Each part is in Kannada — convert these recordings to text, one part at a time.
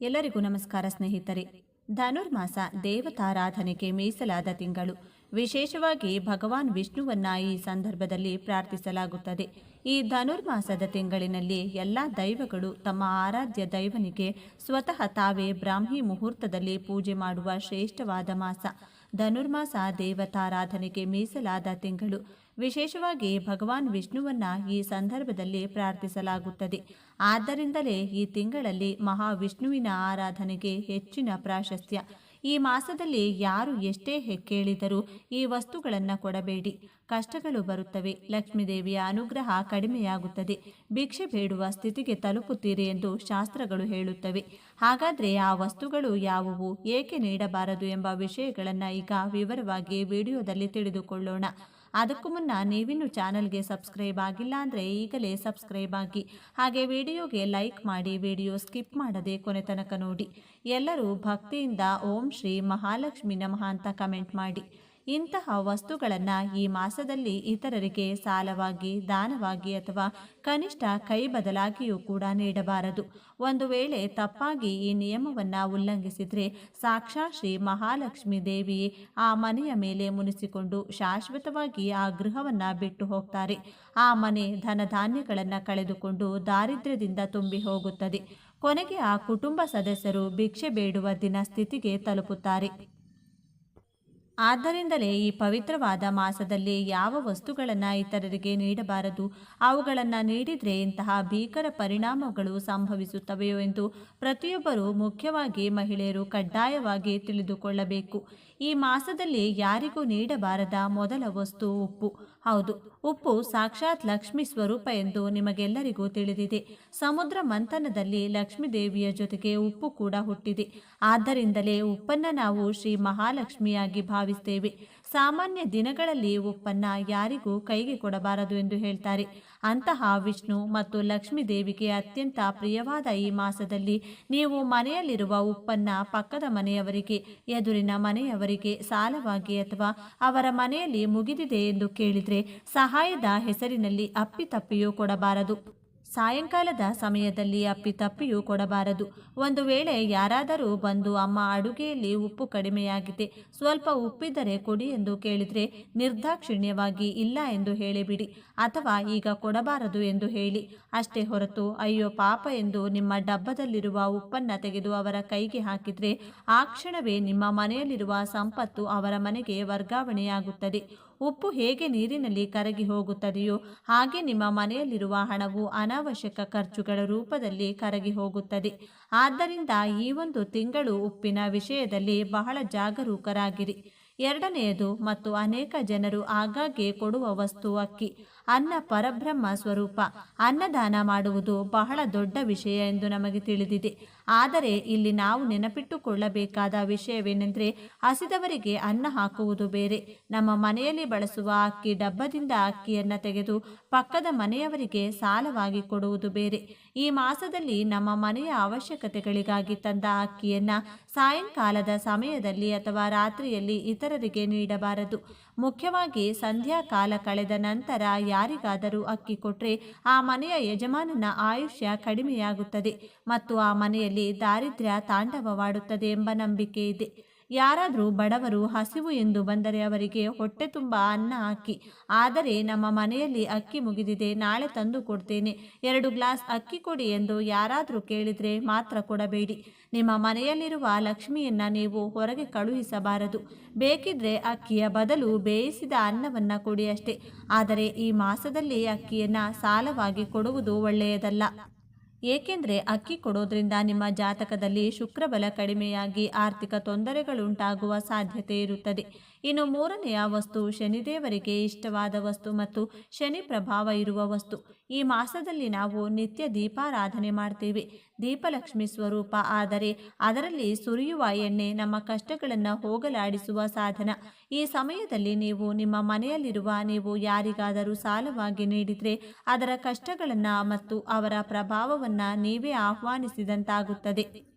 ಎಲ್ಲರಿಗೂ ನಮಸ್ಕಾರ ಸ್ನೇಹಿತರೆ. ಧನುರ್ಮಾಸ ದೇವತಾರಾಧನೆಗೆ ಮೀಸಲಾದ ತಿಂಗಳು. ವಿಶೇಷವಾಗಿ ಭಗವಾನ್ ವಿಷ್ಣುವನ್ನ ಈ ಸಂದರ್ಭದಲ್ಲಿ ಪ್ರಾರ್ಥಿಸಲಾಗುತ್ತದೆ. ಈ ಧನುರ್ಮಾಸದ ತಿಂಗಳಿನಲ್ಲಿ ಎಲ್ಲ ದೈವಗಳು ತಮ್ಮ ಆರಾಧ್ಯ ದೈವನಿಗೆ ಸ್ವತಃ ತಾವೇ ಬ್ರಾಹ್ಮಿ ಮುಹೂರ್ತದಲ್ಲಿ ಪೂಜೆ ಮಾಡುವ ಶ್ರೇಷ್ಠವಾದ ಮಾಸ. ಧನುರ್ಮಾಸ ದೇವತಾರಾಧನೆಗೆ ಮೀಸಲಾದ ತಿಂಗಳು. ವಿಶೇಷವಾಗಿ ಭಗವಾನ್ ವಿಷ್ಣುವನ್ನ ಈ ಸಂದರ್ಭದಲ್ಲಿ ಪ್ರಾರ್ಥಿಸಲಾಗುತ್ತದೆ. ಆದ್ದರಿಂದಲೇ ಈ ತಿಂಗಳಲ್ಲಿ ಮಹಾವಿಷ್ಣುವಿನ ಆರಾಧನೆಗೆ ಹೆಚ್ಚಿನ ಪ್ರಾಶಸ್ತ್ಯ. ಈ ಮಾಸದಲ್ಲಿ ಯಾರು ಎಷ್ಟೇ ಕೇಳಿದರೂ ಈ ವಸ್ತುಗಳನ್ನು ಕೊಡಬೇಡಿ. ಕಷ್ಟಗಳು ಬರುತ್ತವೆ. ಲಕ್ಷ್ಮೀದೇವಿಯ ಅನುಗ್ರಹ ಕಡಿಮೆಯಾಗುತ್ತದೆ. ಭಿಕ್ಷೆ ಬೇಡುವ ಸ್ಥಿತಿಗೆ ತಲುಪುತ್ತೀರಿ ಎಂದು ಶಾಸ್ತ್ರಗಳು ಹೇಳುತ್ತವೆ. ಹಾಗಾದರೆ ಆ ವಸ್ತುಗಳು ಯಾವುವು? ಏಕೆ ನೀಡಬಾರದು ಎಂಬ ವಿಷಯಗಳನ್ನು ಈಗ ವಿವರವಾಗಿ ವಿಡಿಯೋದಲ್ಲಿ ತಿಳಿದುಕೊಳ್ಳೋಣ. ಅದಕ್ಕೂ ಮುನ್ನ ನೀವಿನ್ನು ಚಾನಲ್ಗೆ ಸಬ್ಸ್ಕ್ರೈಬ್ ಆಗಿಲ್ಲ ಅಂದರೆ ಈಗಲೇ ಸಬ್ಸ್ಕ್ರೈಬ್ ಆಗಿ. ಹಾಗೆ ವಿಡಿಯೋಗೆ ಲೈಕ್ ಮಾಡಿ ವಿಡಿಯೋ ಸ್ಕಿಪ್ ಮಾಡದೆ ಕೊನೆ ತನಕ ನೋಡಿ. ಎಲ್ಲರೂ ಭಕ್ತಿಯಿಂದ ಓಂ ಶ್ರೀ ಮಹಾಲಕ್ಷ್ಮಿ ನಮಃ ಅಂತ ಕಮೆಂಟ್ ಮಾಡಿ. ಇಂತಹ ವಸ್ತುಗಳನ್ನು ಈ ಮಾಸದಲ್ಲಿ ಇತರರಿಗೆ ಸಾಲವಾಗಿ, ದಾನವಾಗಿ ಅಥವಾ ಕನಿಷ್ಠ ಕೈ ಬದಲಾಗಿಯೂ ಕೂಡ ನೀಡಬಾರದು. ಒಂದು ವೇಳೆ ತಪ್ಪಾಗಿ ಈ ನಿಯಮವನ್ನು ಉಲ್ಲಂಘಿಸಿದರೆ ಸಾಕ್ಷಾ ಶ್ರೀ ಮಹಾಲಕ್ಷ್ಮಿ ದೇವಿ ಆ ಮನೆಯ ಮೇಲೆ ಮುನಿಸಿಕೊಂಡು ಶಾಶ್ವತವಾಗಿ ಆ ಗೃಹವನ್ನು ಬಿಟ್ಟು ಹೋಗ್ತಾರೆ. ಆ ಮನೆ ಧನಧಾನ್ಯಗಳನ್ನು ಕಳೆದುಕೊಂಡು ದಾರಿದ್ರ್ಯದಿಂದ ತುಂಬಿ ಹೋಗುತ್ತದೆ. ಕೊನೆಗೆ ಆ ಕುಟುಂಬ ಸದಸ್ಯರು ಭಿಕ್ಷೆ ಬೇಡುವ ದಿನ ಸ್ಥಿತಿಗೆ ತಲುಪುತ್ತಾರೆ. ಆದ್ದರಿಂದಲೇ ಈ ಪವಿತ್ರವಾದ ಮಾಸದಲ್ಲಿ ಯಾವ ವಸ್ತುಗಳನ್ನು ಇತರರಿಗೆ ನೀಡಬಾರದು? ಅವುಗಳನ್ನು ನೀಡಿದರೆ ಇಂತಹ ಭೀಕರ ಪರಿಣಾಮಗಳು ಸಂಭವಿಸುತ್ತವೆಯೋ ಎಂದು ಪ್ರತಿಯೊಬ್ಬರೂ ಮುಖ್ಯವಾಗಿ ಮಹಿಳೆಯರು ಕಡ್ಡಾಯವಾಗಿ ತಿಳಿದುಕೊಳ್ಳಬೇಕು. ಈ ಮಾಸದಲ್ಲಿ ಯಾರಿಗೂ ನೀಡಬಾರದ ಮೊದಲ ವಸ್ತು ಉಪ್ಪು. ಹೌದು, ಉಪ್ಪು ಸಾಕ್ಷಾತ್ ಲಕ್ಷ್ಮಿ ಸ್ವರೂಪ ಎಂದು ನಿಮಗೆಲ್ಲರಿಗೂ ತಿಳಿದಿದೆ. ಸಮುದ್ರ ಮಂಥನದಲ್ಲಿ ಲಕ್ಷ್ಮೀ ದೇವಿಯ ಜೊತೆಗೆ ಉಪ್ಪು ಕೂಡ ಹುಟ್ಟಿದೆ. ಆದ್ದರಿಂದಲೇ ಉಪ್ಪನ್ನು ನಾವು ಶ್ರೀ ಮಹಾಲಕ್ಷ್ಮಿಯಾಗಿ ಭಾವಿಸ್ತೇವೆ ಸಾಮಾನ್ಯ ದಿನಗಳಲ್ಲಿ ಉಪ್ಪನ್ನ ಯಾರಿಗೂ ಕೈಗೆ ಕೊಡಬಾರದು ಎಂದು ಹೇಳ್ತಾರೆ. ಅಂತಹ ವಿಷ್ಣು ಮತ್ತು ಲಕ್ಷ್ಮೀ ದೇವಿಗೆ ಅತ್ಯಂತ ಪ್ರಿಯವಾದ ಈ ಮಾಸದಲ್ಲಿ ನೀವು ಮನೆಯಲ್ಲಿರುವ ಉಪ್ಪನ್ನ ಪಕ್ಕದ ಮನೆಯವರಿಗೆ, ಎದುರಿನ ಮನೆಯವರಿಗೆ ಸಾಲವಾಗಿ ಅಥವಾ ಅವರ ಮನೆಯಲ್ಲಿ ಮುಗಿದಿದೆ ಎಂದು ಕೇಳಿದರೆ ಸಹಾಯದ ಹೆಸರಿನಲ್ಲಿ ಅಪ್ಪಿತಪ್ಪಿಯೂ ಕೊಡಬಾರದು. ಸಾಯಂಕಾಲದ ಸಮಯದಲ್ಲಿ ಅಪ್ಪಿತಪ್ಪಿಯೂ ಕೊಡಬಾರದು. ಒಂದು ವೇಳೆ ಯಾರಾದರೂ ಬಂದು ಅಮ್ಮ ಅಡುಗೆಯಲ್ಲಿ ಉಪ್ಪು ಕಡಿಮೆಯಾಗಿದೆ, ಸ್ವಲ್ಪ ಉಪ್ಪಿದ್ದರೆ ಕೊಡಿ ಎಂದು ಕೇಳಿದರೆ ನಿರ್ದಾಕ್ಷಿಣ್ಯವಾಗಿ ಇಲ್ಲ ಎಂದು ಹೇಳಿಬಿಡಿ, ಅಥವಾ ಈಗ ಕೊಡಬಾರದು ಎಂದು ಹೇಳಿ. ಅಷ್ಟೇ ಹೊರತು, ಅಯ್ಯೋ ಪಾಪ ಎಂದು ನಿಮ್ಮ ಡಬ್ಬದಲ್ಲಿರುವ ಉಪ್ಪನ್ನು ತೆಗೆದು ಅವರ ಕೈಗೆ ಹಾಕಿದರೆ ಆ ಕ್ಷಣವೇ ನಿಮ್ಮ ಮನೆಯಲ್ಲಿರುವ ಸಂಪತ್ತು ಅವರ ಮನೆಗೆ ವರ್ಗಾವಣೆಯಾಗುತ್ತದೆ. ಉಪ್ಪು ಹೇಗೆ ನೀರಿನಲ್ಲಿ ಕರಗಿ ಹೋಗುತ್ತದೆಯೋ ಹಾಗೆ ನಿಮ್ಮ ಮನೆಯಲ್ಲಿರುವ ಹಣವು ಅನಾವಶ್ಯಕ ಖರ್ಚುಗಳ ರೂಪದಲ್ಲಿ ಕರಗಿ ಹೋಗುತ್ತದೆ. ಆದ್ದರಿಂದ ಈ ಒಂದು ತಿಂಗಳು ಉಪ್ಪಿನ ವಿಷಯದಲ್ಲಿ ಬಹಳ ಜಾಗರೂಕರಾಗಿರಿ. ಎರಡನೆಯದು ಮತ್ತು ಅನೇಕ ಜನರು ಆಗಾಗ್ಗೆ ಕೊಡುವ ವಸ್ತು ಅಕ್ಕಿ. ಅನ್ನ ಪರಬ್ರಹ್ಮ ಸ್ವರೂಪ. ಅನ್ನದಾನ ಮಾಡುವುದು ಬಹಳ ದೊಡ್ಡ ವಿಷಯ ಎಂದು ನಮಗೆ ತಿಳಿದಿದೆ. ಆದರೆ ಇಲ್ಲಿ ನಾವು ನೆನಪಿಟ್ಟುಕೊಳ್ಳಬೇಕಾದ ವಿಷಯವೇನೆಂದರೆ ಹಸಿದವರಿಗೆ ಅನ್ನ ಹಾಕುವುದು ಬೇರೆ. ನಮ್ಮ ಮನೆಯಲ್ಲಿ ಬಳಸುವ ಅಕ್ಕಿ ಡಬ್ಬದಿಂದ ಅಕ್ಕಿಯನ್ನು ತೆಗೆದು ಪಕ್ಕದ ಮನೆಯವರಿಗೆ ಸಾಲವಾಗಿ ಕೊಡುವುದು ಬೇರೆ. ಈ ಮಾಸದಲ್ಲಿ ನಮ್ಮ ಮನೆಯ ಅವಶ್ಯಕತೆಗಳಿಗಾಗಿ ತಂದ ಅಕ್ಕಿಯನ್ನು ಸಾಯಂಕಾಲದ ಸಮಯದಲ್ಲಿ ಅಥವಾ ರಾತ್ರಿಯಲ್ಲಿ ಇತರರಿಗೆ ನೀಡಬಾರದು. ಮುಖ್ಯವಾಗಿ ಸಂಧ್ಯಾ ಕಾಲ ಕಳೆದ ನಂತರ ಯಾರಿಗಾದರೂ ಅಕ್ಕಿ ಕೊಟ್ಟರೆ ಆ ಮನೆಯ ಯಜಮಾನನ ಆಯುಷ್ಯ ಕಡಿಮೆಯಾಗುತ್ತದೆ ಮತ್ತು ಆ ಮನೆಯಲ್ಲಿ ದಾರಿದ್ರ್ಯ ತಾಂಡವವಾಡುತ್ತದೆ ಎಂಬ ನಂಬಿಕೆ ಇದೆ. ಯಾರಾದರೂ ಬಡವರು ಹಸಿವು ಎಂದು ಬಂದರೆ ಅವರಿಗೆ ಹೊಟ್ಟೆ ತುಂಬ ಅನ್ನ ಹಾಕಿ. ಆದರೆ ನಮ್ಮ ಮನೆಯಲ್ಲಿ ಅಕ್ಕಿ ಮುಗಿದಿದೆ, ನಾಳೆ ತಂದು ಕೊಡ್ತೇನೆ. ಎರಡು ಗ್ಲಾಸ್ ಅಕ್ಕಿ ಕೊಡಿ ಎಂದು ಯಾರಾದರೂ ಕೇಳಿದರೆ ಮಾತ್ರ ಕೊಡಬೇಡಿ. ನಿಮ್ಮ ಮನೆಯಲ್ಲಿರುವ ಲಕ್ಷ್ಮಿಯನ್ನು ನೀವು ಹೊರಗೆ ಕಳುಹಿಸಬಾರದು. ಬೇಕಿದ್ರೆ ಅಕ್ಕಿಯ ಬದಲು ಬೇಯಿಸಿದ ಅನ್ನವನ್ನು ಕೊಡಿ ಅಷ್ಟೇ. ಆದರೆ ಈ ಮಾಸದಲ್ಲಿ ಅಕ್ಕಿಯನ್ನು ಸಾಲವಾಗಿ ಕೊಡುವುದು ಒಳ್ಳೆಯದಲ್ಲ. ಏಕೆಂದರೆ ಅಕ್ಕಿ ಕೊಡೋದ್ರಿಂದ ನಿಮ್ಮ ಜಾತಕದಲ್ಲಿ ಶುಕ್ರಬಲ ಕಡಿಮೆಯಾಗಿ ಆರ್ಥಿಕ ತೊಂದರೆಗಳುಂಟಾಗುವ ಸಾಧ್ಯತೆ ಇರುತ್ತದೆ. ಇನ್ನು ಮೂರನೆಯ ವಸ್ತು ಶನಿದೇವರಿಗೆ ಇಷ್ಟವಾದ ವಸ್ತು ಮತ್ತು ಶನಿ ಪ್ರಭಾವ ಇರುವ ವಸ್ತು. ಈ ಮಾಸದಲ್ಲಿ ನಾವು ನಿತ್ಯ ದೀಪಾರಾಧನೆ ಮಾಡ್ತೀವಿ. ದೀಪಲಕ್ಷ್ಮಿ ಸ್ವರೂಪ ಆದರೆ ಅದರಲ್ಲಿ ಸುರಿಯುವ ಎಣ್ಣೆ, ನಮ್ಮ ಕಷ್ಟಗಳನ್ನು ಹೋಗಲಾಡಿಸುವ ಸಾಧನ. ಈ ಸಮಯದಲ್ಲಿ ನೀವು ನಿಮ್ಮ ಮನೆಯಲ್ಲಿರುವ ನೀವು ಯಾರಿಗಾದರೂ ಸಾಲವಾಗಿ ನೀಡಿದರೆ ಅದರ ಕಷ್ಟಗಳನ್ನು ಮತ್ತು ಅವರ ಪ್ರಭಾವವನ್ನು ನೀವೇ ಆಹ್ವಾನಿಸಿದಂತಾಗುತ್ತದೆ.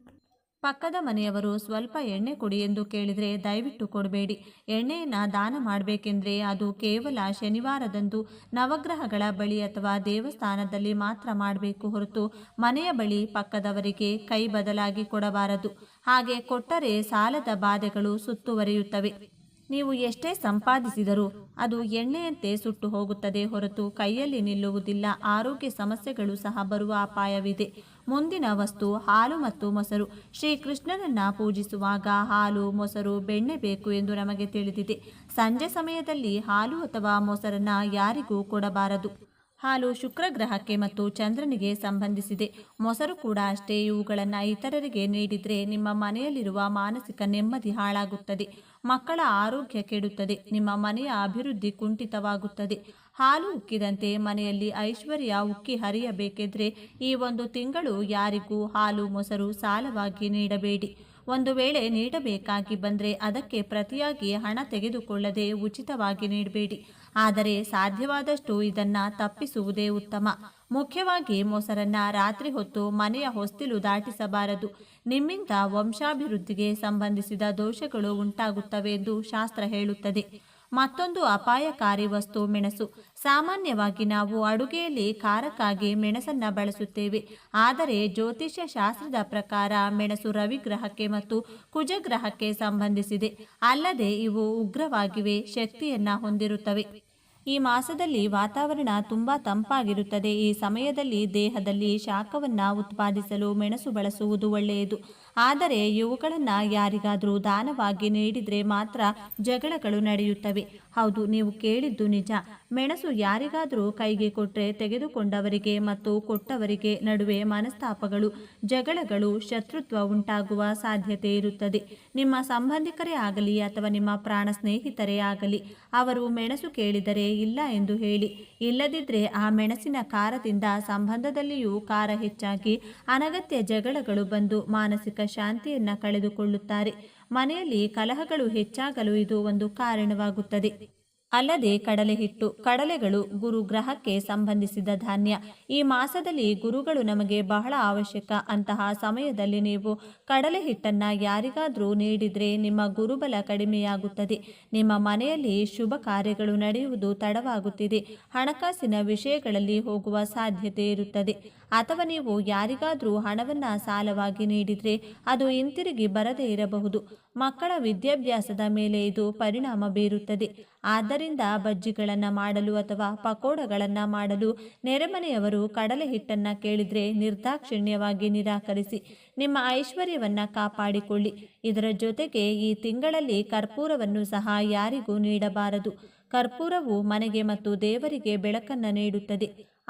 ಪಕ್ಕದ ಮನೆಯವರು ಸ್ವಲ್ಪ ಎಣ್ಣೆ ಕೊಡಿ ಎಂದು ಕೇಳಿದರೆ ದಯವಿಟ್ಟು ಕೊಡಬೇಡಿ. ಎಣ್ಣೆಯನ್ನು ದಾನ ಮಾಡಬೇಕೆಂದ್ರೆ ಅದು ಕೇವಲ ಶನಿವಾರದಂದು ನವಗ್ರಹಗಳ ಬಳಿ ಅಥವಾ ದೇವಸ್ಥಾನದಲ್ಲಿ ಮಾತ್ರ ಮಾಡಬೇಕು ಹೊರತು ಮನೆಯ ಬಳಿ ಪಕ್ಕದವರಿಗೆ ಕೈ ಬದಲಾಗಿ ಕೊಡಬಾರದು. ಹಾಗೆ ಕೊಟ್ಟರೆ ಸಾಲದ ಬಾಧೆಗಳು ಸುತ್ತುವರಿಯುತ್ತವೆ. ನೀವು ಎಷ್ಟೇ ಸಂಪಾದಿಸಿದರೂ ಅದು ಎಣ್ಣೆಯಂತೆ ಸುಟ್ಟು ಹೋಗುತ್ತದೆ ಹೊರತು ಕೈಯಲ್ಲಿ ನಿಲ್ಲುವುದಿಲ್ಲ. ಆರೋಗ್ಯ ಸಮಸ್ಯೆಗಳು ಸಹ ಬರುವ ಅಪಾಯವಿದೆ. ಮುಂದಿನ ವಸ್ತು ಹಾಲು ಮತ್ತು ಮೊಸರು. ಶ್ರೀಕೃಷ್ಣನನ್ನ ಪೂಜಿಸುವಾಗ ಹಾಲು, ಮೊಸರು, ಬೆಣ್ಣೆ ಬೇಕು ಎಂದು ನಮಗೆ ತಿಳಿದಿದೆ. ಸಂಜೆ ಸಮಯದಲ್ಲಿ ಹಾಲು ಅಥವಾ ಮೊಸರನ್ನ ಯಾರಿಗೂ ಕೊಡಬಾರದು. ಹಾಲು ಶುಕ್ರ ಗ್ರಹಕ್ಕೆ ಮತ್ತು ಚಂದ್ರನಿಗೆ ಸಂಬಂಧಿಸಿದೆ. ಮೊಸರು ಕೂಡ ಅಷ್ಟೇ ಇವುಗಳನ್ನು ಇತರರಿಗೆ ನೀಡಿದರೆ ನಿಮ್ಮ ಮನೆಯಲ್ಲಿರುವ ಮಾನಸಿಕ ನೆಮ್ಮದಿ ಹಾಳಾಗುತ್ತದೆ. ಮಕ್ಕಳ ಆರೋಗ್ಯ ಕೆಡುತ್ತದೆ. ನಿಮ್ಮ ಮನೆಯ ಅಭಿವೃದ್ಧಿ ಕುಂಠಿತವಾಗುತ್ತದೆ. ಹಾಲು ಉಕ್ಕಿದಂತೆ ಮನೆಯಲ್ಲಿ ಐಶ್ವರ್ಯ ಉಕ್ಕಿ ಹರಿಯಬೇಕೆಂದರೆ ಈ ಒಂದು ತಿಂಗಳು ಯಾರಿಗೂ ಹಾಲು, ಮೊಸರು ಸಾಲವಾಗಿ ನೀಡಬೇಡಿ. ಒಂದು ವೇಳೆ ನೀಡಬೇಕಾಗಿ ಬಂದರೆ ಅದಕ್ಕೆ ಪ್ರತಿಯಾಗಿ ಹಣ ತೆಗೆದುಕೊಳ್ಳದೆ ಉಚಿತವಾಗಿ ನೀಡಬೇಡಿ. ಆದರೆ ಸಾಧ್ಯವಾದಷ್ಟು ಇದನ್ನ ತಪ್ಪಿಸುವುದೇ ಉತ್ತಮ. ಮುಖ್ಯವಾಗಿ ಮೊಸರನ್ನ ರಾತ್ರಿ ಹೊತ್ತು ಮನೆಯ ಹೊಸ್ತಿಲು ದಾಟಿಸಬಾರದು. ನಿಮ್ಮಿಂದ ವಂಶಾಭಿವೃದ್ಧಿಗೆ ಸಂಬಂಧಿಸಿದ ದೋಷಗಳು ಉಂಟಾಗುತ್ತವೆ ಎಂದು ಶಾಸ್ತ್ರ ಹೇಳುತ್ತದೆ. ಮತ್ತೊಂದು ಅಪಾಯಕಾರಿ ವಸ್ತು ಮೆಣಸು. ಸಾಮಾನ್ಯವಾಗಿ ನಾವು ಅಡುಗೆಯಲ್ಲಿ ಖಾರಕ್ಕಾಗಿ ಮೆಣಸನ್ನ ಬಳಸುತ್ತೇವೆ. ಆದರೆ ಜ್ಯೋತಿಷ್ಯ ಶಾಸ್ತ್ರದ ಪ್ರಕಾರ ಮೆಣಸು ರವಿಗ್ರಹಕ್ಕೆ ಮತ್ತು ಕುಜಗ್ರಹಕ್ಕೆ ಸಂಬಂಧಿಸಿದೆ. ಅಲ್ಲದೆ ಇವು ಉಗ್ರವಾಗಿವೆ, ಶಕ್ತಿಯನ್ನ ಹೊಂದಿರುತ್ತವೆ. ಈ ಮಾಸದಲ್ಲಿ ವಾತಾವರಣ ತುಂಬ ತಂಪಾಗಿರುತ್ತದೆ. ಈ ಸಮಯದಲ್ಲಿ ದೇಹದಲ್ಲಿ ಶಾಖವನ್ನು ಉತ್ಪಾದಿಸಲು ಮೆಣಸು ಬಳಸುವುದು ಒಳ್ಳೆಯದು. ಆದರೆ ಇವುಗಳನ್ನು ಯಾರಿಗಾದರೂ ದಾನವಾಗಿ ನೀಡಿದರೆ ಮಾತ್ರ ಜಗಳಗಳು ನಡೆಯುತ್ತವೆ. ಹೌದು, ನೀವು ಕೇಳಿದ್ದು ನಿಜ. ಮೆಣಸು ಯಾರಿಗಾದರೂ ಕೈಗೆ ಕೊಟ್ಟರೆ ತೆಗೆದುಕೊಂಡವರಿಗೆ ಮತ್ತು ಕೊಟ್ಟವರಿಗೆ ನಡುವೆ ಮನಸ್ತಾಪಗಳು, ಜಗಳಗಳು, ಶತ್ರುತ್ವ ಉಂಟಾಗುವ ಸಾಧ್ಯತೆ ಇರುತ್ತದೆ. ನಿಮ್ಮ ಸಂಬಂಧಿಕರೇ ಆಗಲಿ ಅಥವಾ ನಿಮ್ಮ ಪ್ರಾಣ ಸ್ನೇಹಿತರೇ ಆಗಲಿ, ಅವರು ಮೆಣಸು ಕೇಳಿದರೆ ಇಲ್ಲ ಎಂದು ಹೇಳಿ. ಇಲ್ಲದಿದ್ದರೆ ಆ ಮೆಣಸಿನ ಖಾರದಿಂದ ಸಂಬಂಧದಲ್ಲಿಯೂ ಖಾರ ಹೆಚ್ಚಾಗಿ ಅನಗತ್ಯ ಜಗಳಗಳು ಬಂದು ಮಾನಸಿಕ ಶಾಂತಿಯನ್ನು ಕಳೆದುಕೊಳ್ಳುತ್ತಾರೆ. ಮನೆಯಲ್ಲಿ ಕಲಹಗಳು ಹೆಚ್ಚಾಗಲು ಇದು ಒಂದು ಕಾರಣವಾಗುತ್ತದೆ. ಅಲ್ಲದೆ ಕಡಲೆ ಹಿಟ್ಟು ಕಡಲೆಗಳು ಗುರು ಗ್ರಹಕ್ಕೆ ಸಂಬಂಧಿಸಿದ ಧಾನ್ಯ. ಈ ಮಾಸದಲ್ಲಿ ಗುರುಗಳು ನಮಗೆ ಬಹಳ ಅವಶ್ಯಕ. ಅಂತಹ ಸಮಯದಲ್ಲಿ ನೀವು ಕಡಲೆ ಹಿಟ್ಟನ್ನು ಯಾರಿಗಾದರೂ ನೀಡಿದರೆ ನಿಮ್ಮ ಗುರುಬಲ ಕಡಿಮೆಯಾಗುತ್ತದೆ. ನಿಮ್ಮ ಮನೆಯಲ್ಲಿ ಶುಭ ಕಾರ್ಯಗಳು ನಡೆಯುವುದು ತಡವಾಗುತ್ತಿದೆ. ಹಣಕಾಸಿನ ವಿಷಯಗಳಲ್ಲಿ ಹೋಗುವ ಸಾಧ್ಯತೆ ಇರುತ್ತದೆ. ಅಥವಾ ನೀವು ಯಾರಿಗಾದರೂ ಹಣವನ್ನು ಸಾಲವಾಗಿ ನೀಡಿದರೆ ಅದು ಹಿಂತಿರುಗಿ ಬರದೇ ಇರಬಹುದು. ಮಕ್ಕಳ ವಿದ್ಯಾಭ್ಯಾಸದ ಮೇಲೆ ಇದು ಪರಿಣಾಮ ಬೀರುತ್ತದೆ. ಆದ್ದರಿಂದ ಬಜ್ಜಿಗಳನ್ನು ಮಾಡಲು ಅಥವಾ ಪಕೋಡಗಳನ್ನು ಮಾಡಲು ನೆರೆಮನೆಯವರು ಕಡಲೆ ಹಿಟ್ಟನ್ನು ಕೇಳಿದರೆ ನಿರ್ದಾಕ್ಷಿಣ್ಯವಾಗಿ ನಿರಾಕರಿಸಿ, ನಿಮ್ಮ ಐಶ್ವರ್ಯವನ್ನು ಕಾಪಾಡಿಕೊಳ್ಳಿ. ಇದರ ಜೊತೆಗೆ ಈ ತಿಂಗಳಲ್ಲಿ ಕರ್ಪೂರವನ್ನು ಸಹ ಯಾರಿಗೂ ನೀಡಬಾರದು. ಕರ್ಪೂರವು ಮನೆಗೆ ಮತ್ತು ದೇವರಿಗೆ ಬೆಳಕನ್ನು ನೀಡುತ್ತದೆ.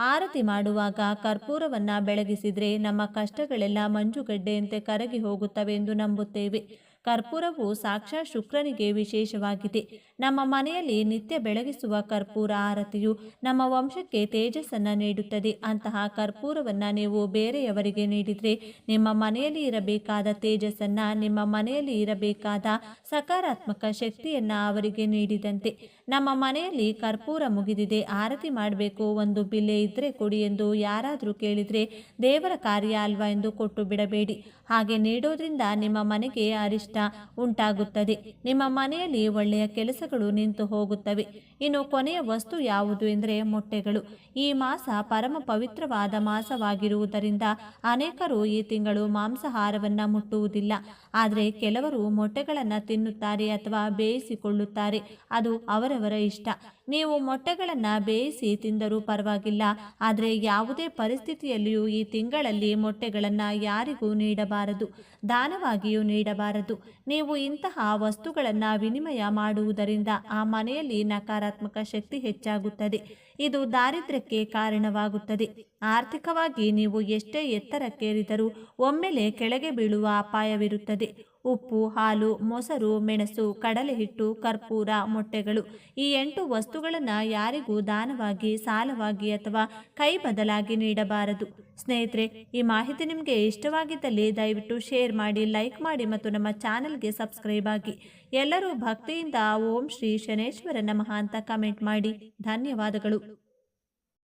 ಆರತಿ ಮಾಡುವಾಗ ಕರ್ಪೂರವನ್ನು ಬೆಳಗಿಸಿದರೆ ನಮ್ಮ ಕಷ್ಟಗಳೆಲ್ಲ ಮಂಜುಗಡ್ಡೆಯಂತೆ ಕರಗಿ ಹೋಗುತ್ತವೆ ಎಂದು ನಂಬುತ್ತೇವೆ. ಕರ್ಪೂರವು ಸಾಕ್ಷಾ ಶುಕ್ರನಿಗೆ ವಿಶೇಷವಾಗಿದೆ. ನಮ್ಮ ಮನೆಯಲ್ಲಿ ನಿತ್ಯ ಬೆಳಗಿಸುವ ಕರ್ಪೂರ ಆರತಿಯು ನಮ್ಮ ವಂಶಕ್ಕೆ ತೇಜಸ್ಸನ್ನು ನೀಡುತ್ತದೆ. ಅಂತಹ ಕರ್ಪೂರವನ್ನು ನೀವು ಬೇರೆಯವರಿಗೆ ನೀಡಿದರೆ ನಿಮ್ಮ ಮನೆಯಲ್ಲಿ ಇರಬೇಕಾದ ತೇಜಸ್ಸನ್ನು, ನಿಮ್ಮ ಮನೆಯಲ್ಲಿ ಇರಬೇಕಾದ ಸಕಾರಾತ್ಮಕ ಶಕ್ತಿಯನ್ನು ಅವರಿಗೆ ನೀಡಿದಂತೆ. ನಮ್ಮ ಮನೆಯಲ್ಲಿ ಕರ್ಪೂರ ಮುಗಿದಿದೆ. ಆರತಿ ಮಾಡಬೇಕು. ಒಂದು ಬಿಲ್ಲೆ ಇದ್ರೆ ಕೊಡಿ ಎಂದು ಯಾರಾದರೂ ಕೇಳಿದರೆ ದೇವರ ಕಾರ್ಯ ಅಲ್ವಾ ಎಂದು ಕೊಟ್ಟು ಬಿಡಬೇಡಿ. ಹಾಗೆ ನೀಡೋದ್ರಿಂದ ನಿಮ್ಮ ಮನೆಗೆ ಅರಿಷ್ಟ ಉಂಟಾಗುತ್ತದೆ. ನಿಮ್ಮ ಮನೆಯಲ್ಲಿ ಒಳ್ಳೆಯ ಕೆಲಸಗಳು ನಿಂತು ಹೋಗುತ್ತವೆ. ಇನ್ನು ಕೊನೆಯ ವಸ್ತು ಯಾವುದು ಎಂದರೆ ಮೊಟ್ಟೆಗಳು. ಈ ಮಾಸ ಪರಮ ಪವಿತ್ರವಾದ ಮಾಸವಾಗಿರುವುದರಿಂದ ಅನೇಕರು ಈ ತಿಂಗಳು ಮಾಂಸಾಹಾರವನ್ನು ಮುಟ್ಟುವುದಿಲ್ಲ. ಆದರೆ ಕೆಲವರು ಮೊಟ್ಟೆಗಳನ್ನು ತಿನ್ನುತ್ತಾರೆ ಅಥವಾ ಬೇಯಿಸಿಕೊಳ್ಳುತ್ತಾರೆ. ಅದು ಅವರವರ ಇಷ್ಟ. ನೀವು ಮೊಟ್ಟೆಗಳನ್ನು ಬೇಯಿಸಿ ತಿಂದರೂ ಪರವಾಗಿಲ್ಲ. ಆದರೆ ಯಾವುದೇ ಪರಿಸ್ಥಿತಿಯಲ್ಲಿಯೂ ಈ ತಿಂಗಳಲ್ಲಿ ಮೊಟ್ಟೆಗಳನ್ನು ಯಾರಿಗೂ ನೀಡಬಾರದು. ದಾನವಾಗಿಯೂ ನೀಡಬಾರದು. ನೀವು ಇಂತಹ ವಸ್ತುಗಳನ್ನು ವಿನಿಮಯ ಮಾಡುವುದರಿಂದ ಆ ಮನೆಯಲ್ಲಿ ನಕಾರಾತ್ಮಕ ಶಕ್ತಿ ಹೆಚ್ಚಾಗುತ್ತದೆ. ಇದು ದಾರಿದ್ರ್ಯಕ್ಕೆ ಕಾರಣವಾಗುತ್ತದೆ. ಆರ್ಥಿಕವಾಗಿ ನೀವು ಎಷ್ಟೇ ಎತ್ತರಕ್ಕೇರಿದರೂ ಒಮ್ಮೆಲೆ ಕೆಳಗೆ ಬೀಳುವ ಅಪಾಯವಿರುತ್ತದೆ. ಉಪ್ಪು, ಹಾಲು, ಮೊಸರು, ಮೆಣಸು ಕಡಲೆ ಹಿಟ್ಟು ಕರ್ಪೂರ, ಮೊಟ್ಟೆಗಳು ಈ ಎಂಟು ವಸ್ತುಗಳನ್ನು ಯಾರಿಗೂ ದಾನವಾಗಿ, ಸಾಲವಾಗಿ ಅಥವಾ ಕೈ ಬದಲಾಗಿ ನೀಡಬಾರದು. ಸ್ನೇಹಿತರೆ, ಈ ಮಾಹಿತಿ ನಿಮಗೆ ಇಷ್ಟವಾಗಿದ್ದಲ್ಲಿ ದಯವಿಟ್ಟು ಶೇರ್ ಮಾಡಿ, ಲೈಕ್ ಮಾಡಿ ಮತ್ತು ನಮ್ಮ ಚಾನಲ್ಗೆ ಸಬ್ಸ್ಕ್ರೈಬ್ ಆಗಿ. ಎಲ್ಲರೂ ಭಕ್ತಿಯಿಂದ ಓಂ ಶ್ರೀ ಶನೇಶ್ವರ ನಮಃ ಅಂತ ಕಮೆಂಟ್ ಮಾಡಿ. ಧನ್ಯವಾದಗಳು.